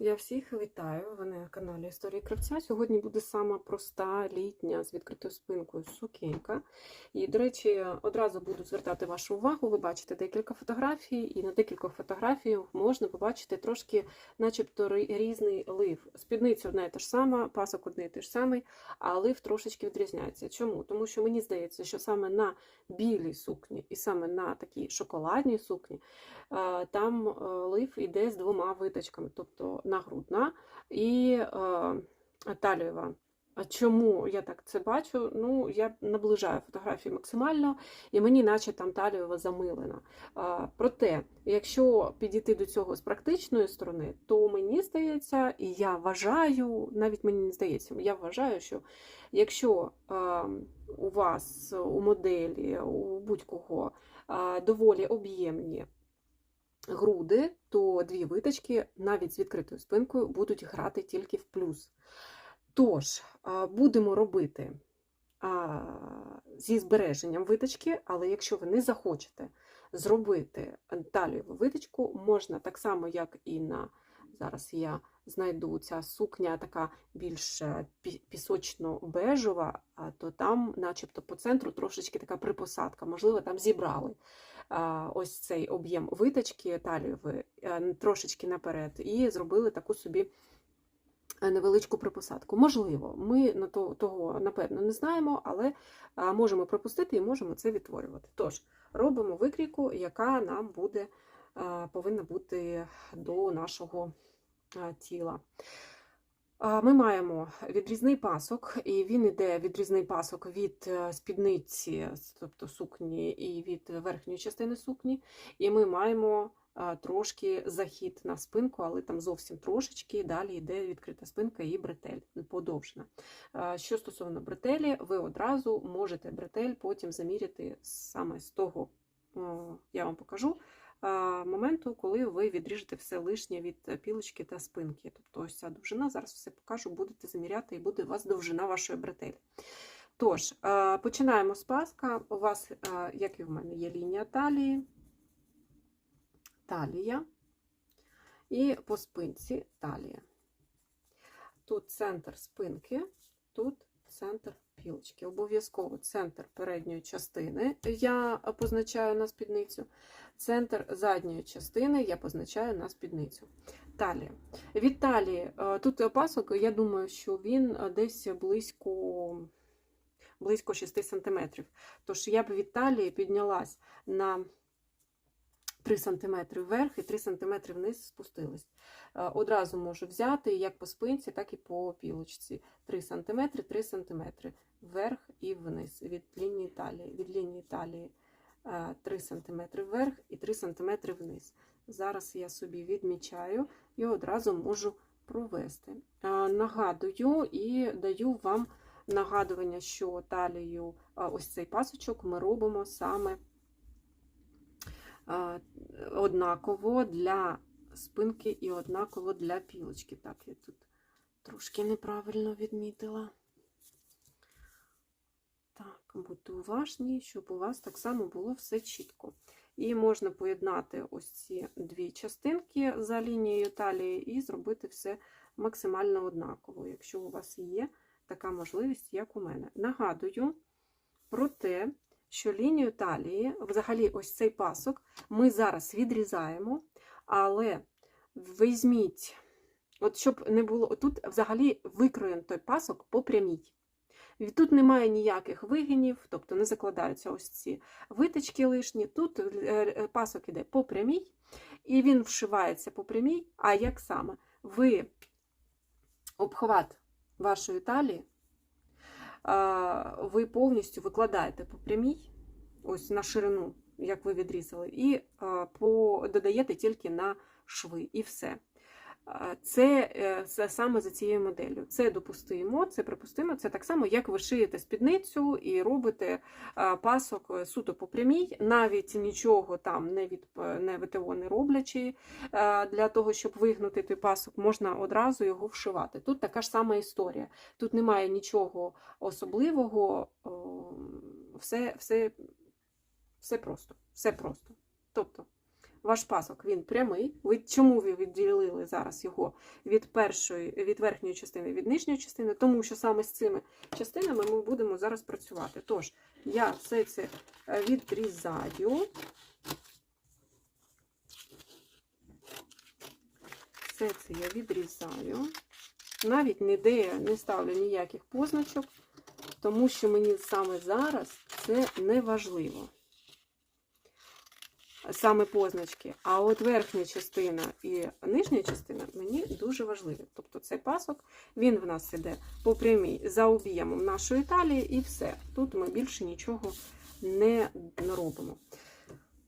Я всіх вітаю. Ви на каналі Історії Кравця. Сьогодні буде сама проста літня з відкритою спинкою сукенька. І, до речі, одразу буду звертати вашу увагу. Ви бачите декілька фотографій, і на декількох фотографіях можна побачити трошки, начебто, різний лив. Спідниця одна і та ж сама, пасок одне і те ж самий, а лив трошечки відрізняється. Чому? Тому що мені здається, що саме на білій сукні і саме на такій шоколадній сукні там е, лив іде з двома виточками, тобто нагрудна і е, талієва. Чому я так це бачу? Ну, я наближаю фотографії максимально, і мені наче там талієва замилена. А, проте, якщо підійти до цього з практичної сторони, то мені здається, і я вважаю, навіть мені не здається, я вважаю, що якщо е, у вас у моделі, у будь-кого е, доволі об'ємні груди, то дві виточки навіть з відкритою спинкою будуть грати тільки в плюс. Тож, будемо робити зі збереженням виточки, але якщо ви не захочете зробити талієву виточку, можна так само, як і на зараз я знайду ця сукня така більш е, пісочно-бежева, то там, начебто, по центру трошечки така припосадка, можливо, там зібрали ось цей об'єм виточки талієвої е, трошечки наперед, і зробили таку собі е, невеличку припосадку. Можливо, ми на то, того напевно не знаємо, але можемо припустити і можемо це відтворювати. Тож, робимо викрійку, яка нам буде, повинна бути до нашого тіла. Ми маємо відрізний пасок, і він іде відрізний пасок від е, спідниці, тобто сукні, і від верхньої частини сукні. І ми маємо трошки захід на спинку, але там зовсім трошечки. Далі йде відкрита спинка і бретель подовжена. Що стосовно бретелі, ви одразу можете бретель потім заміряти саме з того, я вам покажу. Моменту, коли ви відріжете все лишнє від пілочки та спинки. Тобто ось ця довжина, зараз все покажу, будете заміряти, і буде у вас довжина вашої бретелі. Тож, починаємо з паска. У вас, як і в мене, є лінія талії, талія і по спинці талія. Тут центр спинки, тут центр пілочки. Обов'язково центр передньої частини я позначаю на спідницю, центр задньої частини я позначаю на спідницю. Талія. Від талії, тут пасок, я думаю, що він е, десь близько, близько 6 см. Тож я б від талії піднялась на 3 см вверх і 3 см вниз спустилась. Е, Одразу можу взяти як по спинці, так і по пілочці. 3 см, 3 см вверх і вниз від лінії талії. Від лінії талії е, 3 см вверх і 3 см вниз. Зараз я собі відмічаю і одразу можу провести. Е, Нагадую і даю вам нагадування, що талію, е, ось цей пасочок ми робимо саме е, однаково для спинки і однаково для пілочки. Так, я тут трошки неправильно відмітила. Так, будьте уважні, щоб у вас так само було все чітко. І можна поєднати ось ці дві частинки за лінією талії і зробити все максимально однаково, якщо у вас є така можливість, як у мене. Нагадую про те, що лінію талії, взагалі, ось цей пасок, ми зараз відрізаємо, але візьміть, от щоб не було, тут взагалі викроєн той пасок по прямій. Тут немає ніяких вигинів, тобто не закладаються ось ці виточки лишні. Тут е, е, пасок іде по прямій, і він вшивається по прямій. А як саме? Ви обхват вашої талії, ви повністю викладаєте по прямій, ось на ширину, як ви відрізали, і додаєте тільки на шви, і все. Це, е, саме за цією моделлю. Це допустимо, це припустимо. Це так само, як ви шиєте спідницю і робите пасок е, суто по прямій, навіть нічого там не від не ВТО не роблячи. Для того, щоб вигнути той пасок, можна одразу його вшивати. Тут така ж сама історія. Тут немає нічого особливого, все, все, все просто. Все просто. Тобто ваш пасок він прямий. Ви чому ви відділили зараз його від першої, від верхньої частини від нижньої частини? Тому що саме з цими частинами ми будемо зараз працювати. Тож, я все це е, відрізаю. Все це я відрізаю. Навіть ніде не ставлю ніяких позначок, тому що мені саме зараз це не важливо. Саме позначки. А от верхня частина і нижня частина мені дуже важливі. Тобто цей пасок, він в нас іде по прямій за об'ємом нашої талії і все. Тут ми більше нічого не робимо.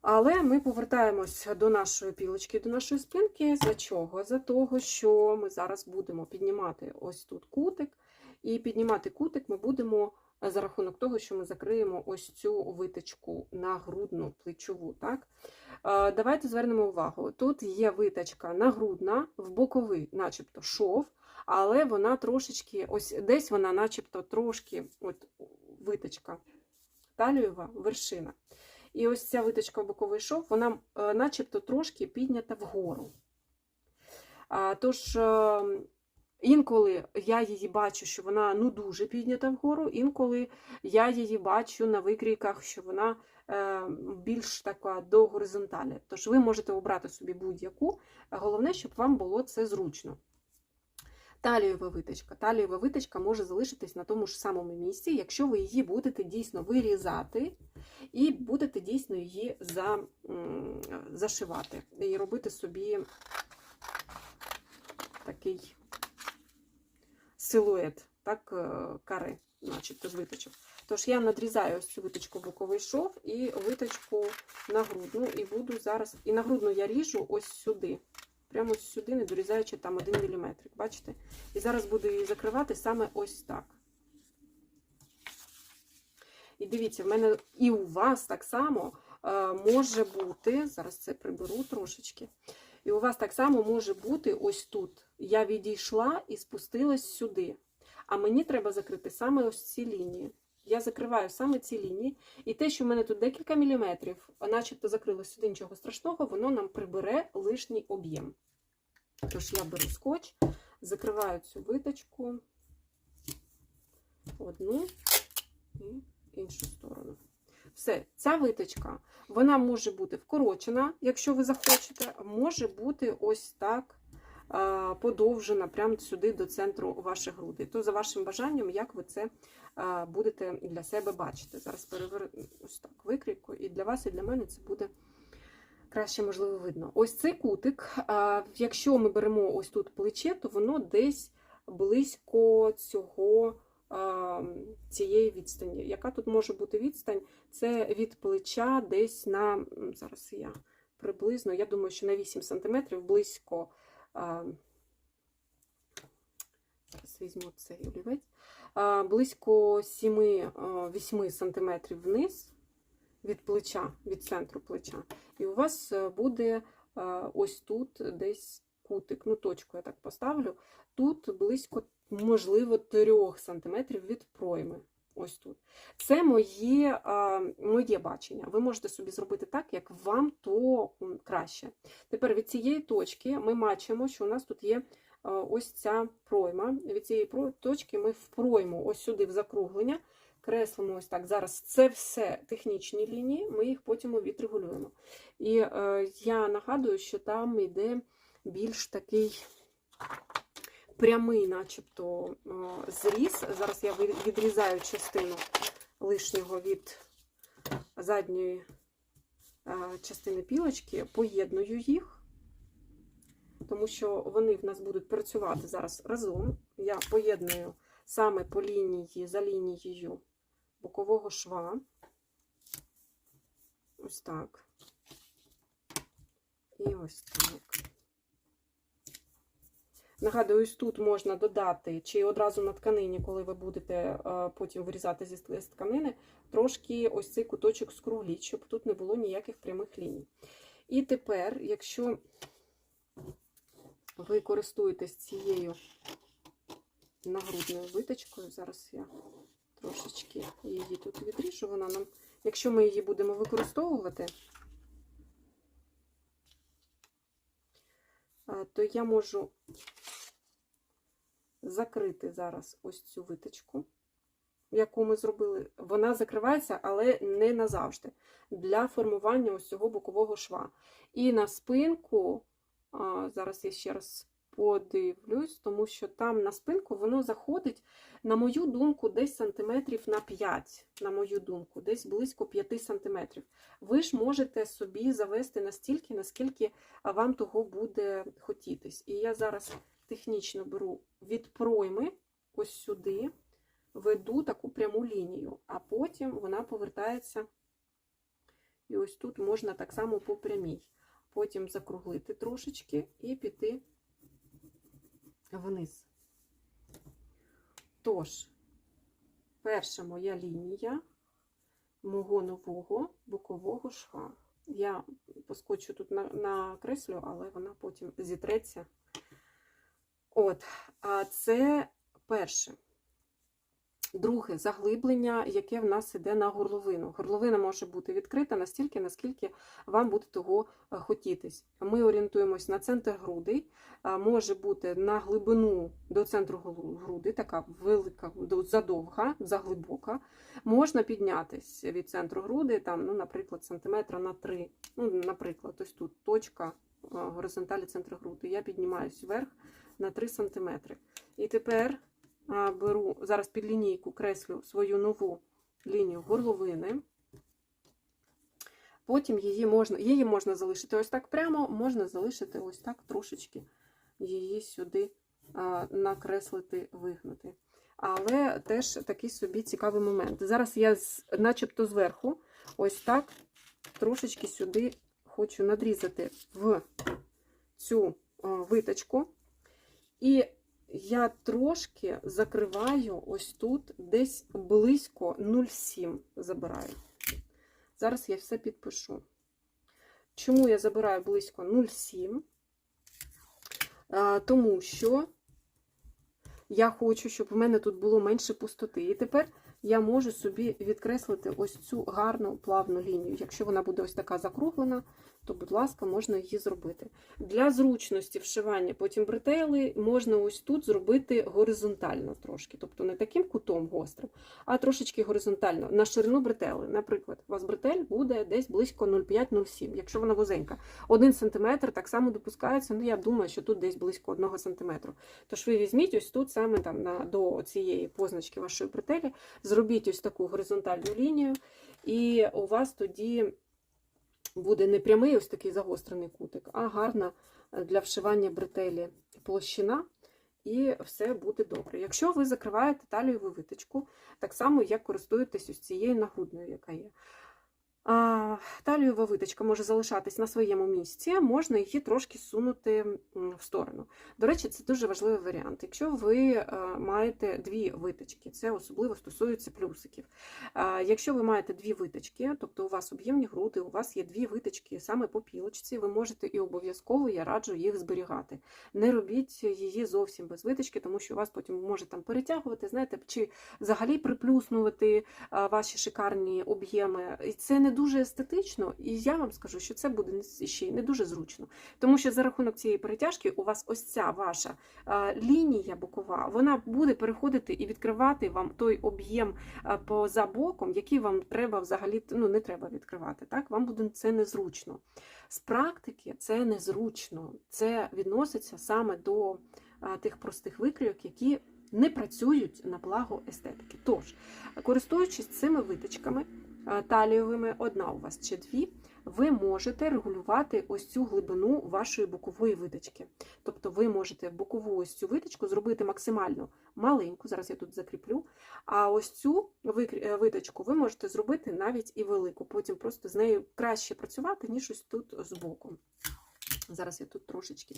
Але ми повертаємось до нашої пілочки, до нашої спинки. За чого? За того, що ми зараз будемо піднімати ось тут кутик. І піднімати кутик ми будемо за рахунок того, що ми закриємо ось цю виточку на грудну плечову. Так? Давайте звернемо увагу. Тут є виточка нагрудна, в боковий, начебто шов, але вона трошечки, ось десь вона, начебто, трошки, от виточка талієва вершина. І ось ця виточка в боковий шов, вона е, начебто трошки піднята вгору. Тож, е, інколи я її бачу, що вона ну дуже піднята вгору, інколи я її бачу на викрійках, що вона е, більш така до горизонталі. Тож ви можете обрати собі будь-яку. Головне, щоб вам було це зручно. Талієва виточка. Талієва виточка може залишитись на тому ж самому місці, якщо ви її будете дійсно вирізати і будете дійсно її за, зашивати. І робити собі такий силует, так, каре, начебто з виточок. Тож я надрізаю ось цю виточку боковий шов і виточку на грудну, і буду зараз. І на грудну я ріжу ось сюди. Прямо ось сюди, не дорізаючи там 1 мм. Бачите? І зараз буду її закривати саме ось так. І дивіться, в мене і у вас так само е, може бути, зараз це приберу трошечки. І у вас так само може бути ось тут. Я відійшла і спустилась сюди. А мені треба закрити саме ось ці лінії. Я закриваю саме ці лінії. І те, що в мене тут декілька міліметрів, начебто закрилось сюди нічого страшного, воно нам прибере лишній об'єм. Тож я беру скотч, закриваю цю виточку одну і іншу сторону. Все, ця виточка, вона може бути вкорочена, якщо ви захочете, може бути ось так подовжена, прямо сюди до центру ваших грудей. То за вашим бажанням, як ви це будете для себе бачити. Зараз переверну так викрійку, і для вас, і для мене це буде краще, можливо, видно. Ось цей кутик, якщо ми беремо ось тут плече, то воно десь близько цього цієї відстані. Яка тут може бути відстань? Це від плеча десь на, зараз я приблизно, я думаю, що на 8 см близько, візьму цей олівець, близько 7-8 см вниз від плеча, від центру плеча. І у вас буде ось тут десь кутик, ну точку я так поставлю, тут близько можливо, 3 см від пройми. Ось тут. Це моє моє бачення. Ви можете собі зробити так, як вам то краще. Тепер від цієї точки ми бачимо, що у нас тут є ось ця пройма. Від цієї точки ми в пройму, ось сюди в закруглення, креслимо ось так. Зараз це все технічні лінії, ми їх потім відрегулюємо. І е, я нагадую, що там йде більш такий прямий, начебто, зріз. Зараз я відрізаю частину лишнього від задньої частини пілочки, поєдную їх, тому що вони в нас будуть працювати зараз разом. Я поєдную саме по лінії, за лінією бокового шва. Ось так. І ось так. Нагадую, ось тут можна додати, чи одразу на тканині, коли ви будете е, потім вирізати зі тканини, трошки ось цей куточок скругліть, щоб тут не було ніяких прямих ліній. І тепер, якщо ви користуєтесь цією нагрудною виточкою, зараз я трошечки її тут відріжу, вона нам, якщо ми її будемо використовувати, Тобто я можу закрити зараз ось цю виточку, яку ми зробили. Вона закривається, але не назавжди. Для формування ось цього бокового шва. І на спинку, зараз я ще раз подивлюсь, тому що там на спинку воно заходить, на мою думку, десь сантиметрів на 5, на мою думку, десь близько 5 сантиметрів. Ви ж можете собі завести настільки, наскільки вам того буде хотітись. І я зараз технічно беру від пройми ось сюди, веду таку пряму лінію, а потім вона повертається. І ось тут можна так само по прямій. Потім закруглити трошечки і піти вниз. Тож, перша моя лінія мого нового бокового шва. Я поскочу тут на, накреслю, але вона потім зітреться. От, а це перше. Друге заглиблення, яке в нас іде на горловину. Горловина може бути відкрита настільки, наскільки вам буде того е, хотітись. Ми орієнтуємось на центр грудей, може бути на глибину до центру груди, така велика, задовга, заглибока. Можна піднятись від центру груди, там, ну, наприклад, сантиметра на 3. Ну, наприклад, ось тут точка горизонталі центру груди. Я піднімаюсь вверх на 3 сантиметри. І тепер беру зараз під лінійку креслю свою нову лінію горловини. Потім її можна, її можна залишити ось так прямо, можна залишити ось так трошечки її сюди накреслити, вигнути. Але теж такий собі цікавий момент. Зараз я начебто зверху ось так трошечки сюди хочу надрізати в цю виточку. І я трошки закриваю ось тут, десь близько 0,7 забираю. Зараз я все підпишу. Чому я забираю близько 0,7? А, Тому що я хочу, щоб в мене тут було менше пустоти. І тепер я можу собі відкреслити ось цю гарну плавну лінію. Якщо вона буде ось така закруглена, то, будь ласка, можна її зробити. Для зручності вшивання потім бретейли можна ось тут зробити горизонтально трошки, тобто не таким кутом гострим, а трошечки горизонтально. На ширину бретели. Наприклад, у вас бретель буде десь близько 0,5-0,7, якщо вона вузенька. 1 см так само допускається, ну я думаю, що тут десь близько 1 см. Тож ви візьміть ось тут саме там на, до цієї позначки вашої бретелі, зробіть ось таку горизонтальну лінію, і у вас тоді буде не прямий ось такий загострений кутик, а гарна для вшивання бретелі площина, і все буде добре. Якщо ви закриваєте талієву виточку, так само як користуєтесь ось цією нагрудною, яка є. Талієва виточка може залишатись на своєму місці, можна її трошки сунути в сторону. До речі, це дуже важливий варіант. Якщо ви е, маєте дві виточки, це особливо стосується плюсиків. Якщо ви маєте дві виточки, тобто у вас об'ємні груди, у вас є дві виточки саме по пілочці, ви можете і обов'язково я раджу їх зберігати. Не робіть її зовсім без виточки, тому що у вас потім може там перетягувати, знаєте, чи взагалі приплюснувати ваші шикарні об'єми. І це не дуже естетично, і я вам скажу, що це буде ще й не дуже зручно. Тому що за рахунок цієї перетяжки у вас ось ця ваша лінія бокова, вона буде переходити і відкривати вам той об'єм поза боком, який вам треба взагалі ну, не треба відкривати. Так? Вам буде це незручно. З практики це незручно. Це відноситься саме до тих простих викрійок, які не працюють на благо естетики. Тож, користуючись цими виточками талієвими, одна у вас чи дві, ви можете регулювати ось цю глибину вашої бокової виточки. Тобто ви можете бокову ось цю виточку зробити максимально маленьку, зараз я тут закріплю, а ось цю е, виточку ви можете зробити навіть і велику. Потім просто з нею краще працювати, ніж ось тут збоку. Зараз я тут трошечки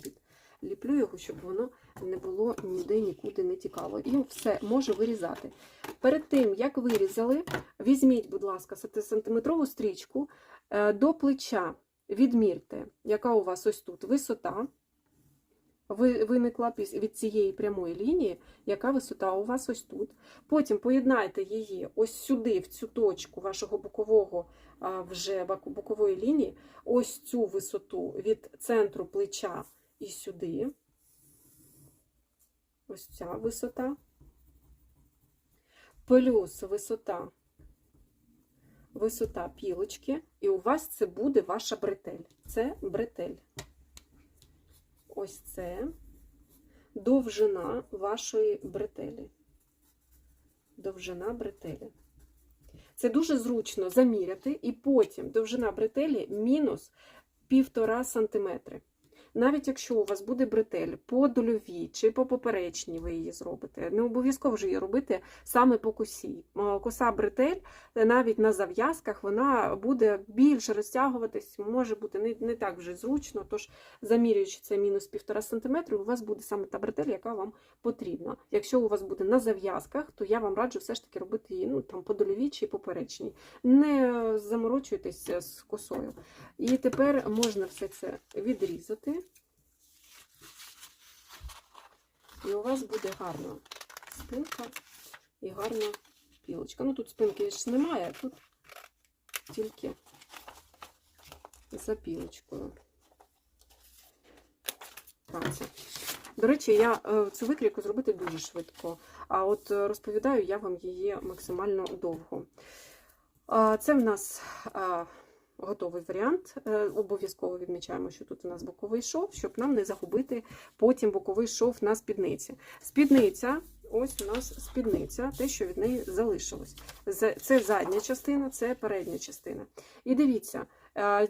підліплю його, щоб воно не було ніде нікуди не тікало. І все, можу вирізати. Перед тим, як вирізали, візьміть, будь ласка, сантиметрову стрічку е, до плеча. Відмірте, яка у вас ось тут висота. Ви виникла від цієї прямої лінії, яка висота у вас ось тут. Потім поєднайте її ось сюди, в цю точку вашого бокового вже бокової лінії, ось цю висоту від центру плеча і сюди. Ось ця висота. Плюс висота, висота пілочки, і у вас це буде ваша бретель. Це бретель. Ось це довжина вашої бретелі. Довжина бретелі. Це дуже зручно заміряти, і потім довжина бретелі мінус 1,5 см. Навіть якщо у вас буде бретель по дольовій чи по поперечній, ви її зробите. Не обов'язково ж її робити саме по косі. Е, Коса бретель навіть на зав'язках вона буде більше розтягуватись, може бути не, не так вже зручно. Тож, замірюючи це мінус 1,5 см, у вас буде саме та бретель, яка вам потрібна. Якщо у вас буде на зав'язках, то я вам раджу все ж таки робити її ну, там, по дольовій чи поперечній. Не заморочуйтесь з косою. І тепер можна все це відрізати. І у вас буде гарна спинка і гарна пілочка. Ну тут спинки ж немає, тут тільки за пілочкою. До речі, я е, цю викрійку зробити дуже швидко, а от е, розповідаю я вам її максимально довго. Це в нас а, готовий варіант. Е, Обов'язково відмічаємо, що тут у нас боковий шов, щоб нам не загубити потім боковий шов на спідниці. Спідниця, ось у нас спідниця, те, що від неї залишилось. Це задня частина, це передня частина. І дивіться,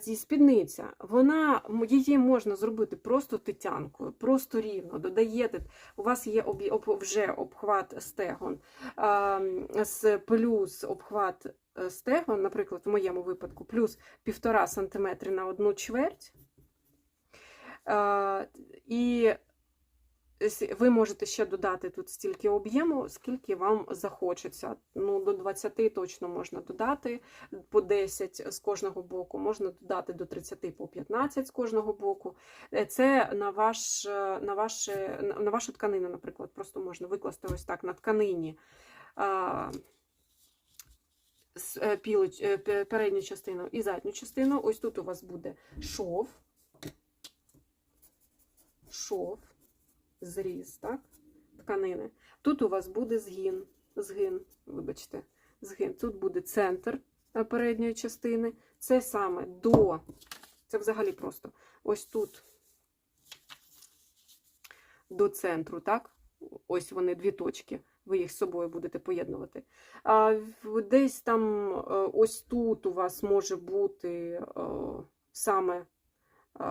зі спідниця, вона, її можна зробити просто тетянкою, просто рівно. Додаєте, у вас є вже обхват стегон, ем, з плюс обхват е, стегон, наприклад, в моєму випадку, плюс 1,5 см на одну чверть. Е, І ви можете ще додати тут стільки об'єму, скільки вам захочеться. Ну, до 20 точно можна додати, по 10 з кожного боку, можна додати до 30 по 15 з кожного боку. Е, Це на, ваш, е, на, ваше, на вашу тканину, наприклад, просто можна викласти ось так на тканині. е, передню частину і задню частину. Ось тут у вас буде шов, шов, зріз, так? Тканини. Тут у вас буде згін, згин, вибачте, згин. Тут буде центр е, передньої частини. Це саме до, це взагалі просто ось тут до центру, так? Ось вони дві точки. Ви їх з собою будете поєднувати. А десь там, е, ось тут у вас може бути е, саме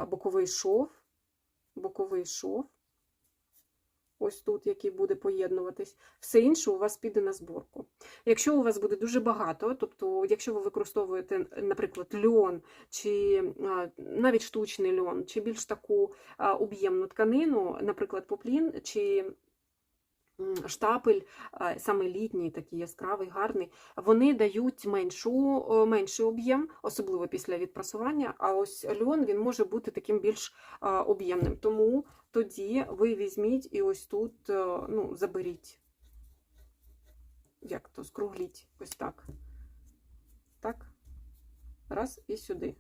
боковий шов, боковий шов. Ось тут, який буде поєднуватись. Все інше у вас піде на зборку. Якщо у вас буде дуже багато, тобто, якщо ви використовуєте, наприклад, льон, чи навіть штучний льон, чи більш таку об'ємну тканину, наприклад, поплін, чи штапель, саме літній, такий яскравий, гарний, вони дають меншу, менший об'єм, особливо після відпрасування. А ось льон він може бути таким більш об'ємним. Тому тоді ви візьміть і ось тут е, ну, заберіть. Як то скругліть ось так. Так. Раз і сюди.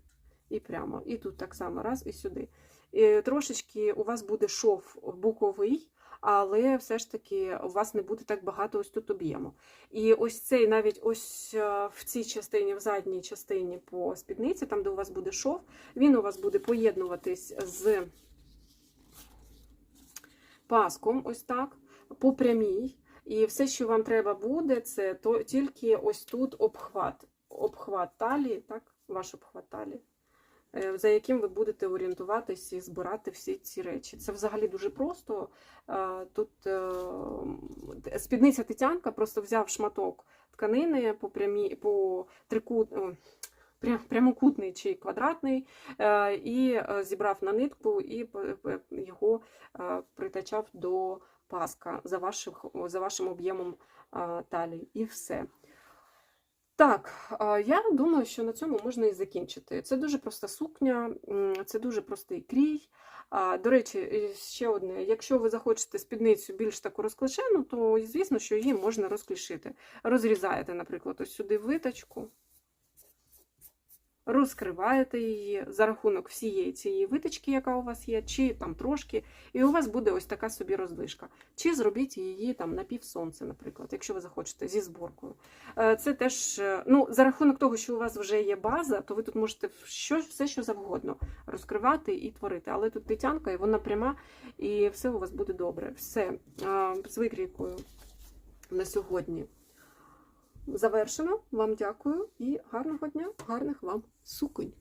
І прямо. І тут так само, раз і сюди. І трошечки у вас буде шов боковий, але все ж таки у вас не буде так багато ось тут об'єму. І ось цей навіть ось е, в цій частині, в задній частині по спідниці, там, де у вас буде шов, він у вас буде поєднуватись з паском, ось так, по прямій. І все, що вам треба буде, це то, тільки ось тут обхват. Обхват талії, так, ваш обхват талії, е, за яким ви будете орієнтуватись і збирати всі ці речі. Це взагалі дуже просто. Е, Тут е, спідниця Тетянка просто взяв шматок тканини по прямій, по трикут, о, пря- прямокутний чи квадратний, е, і е, зібрав на нитку і п- його е, притачав до паска за, ваших, за вашим об'ємом е, талії. І все. Так, е, я думаю, що на цьому можна і закінчити. Це дуже проста сукня, це дуже простий крій. До речі, ще одне: якщо ви захочете спідницю більш таку розклешену, то звісно, що її можна розклішити. Розрізаєте, наприклад, ось сюди виточку, розкриваєте її за рахунок всієї цієї виточки, яка у вас є, чи там трошки, і у вас буде ось така собі роздвижка. Чи зробіть її там на півсонце, наприклад, якщо ви захочете зі зборкою. Е, Це теж е, ну, за рахунок того, що у вас вже є база, то ви тут можете що, все, що завгодно розкривати і творити. Але тут тетянка, і вона пряма, і все у вас буде добре. Все е, з викрійкою на сьогодні завершено. Вам дякую і гарного дня, гарних вам суконь!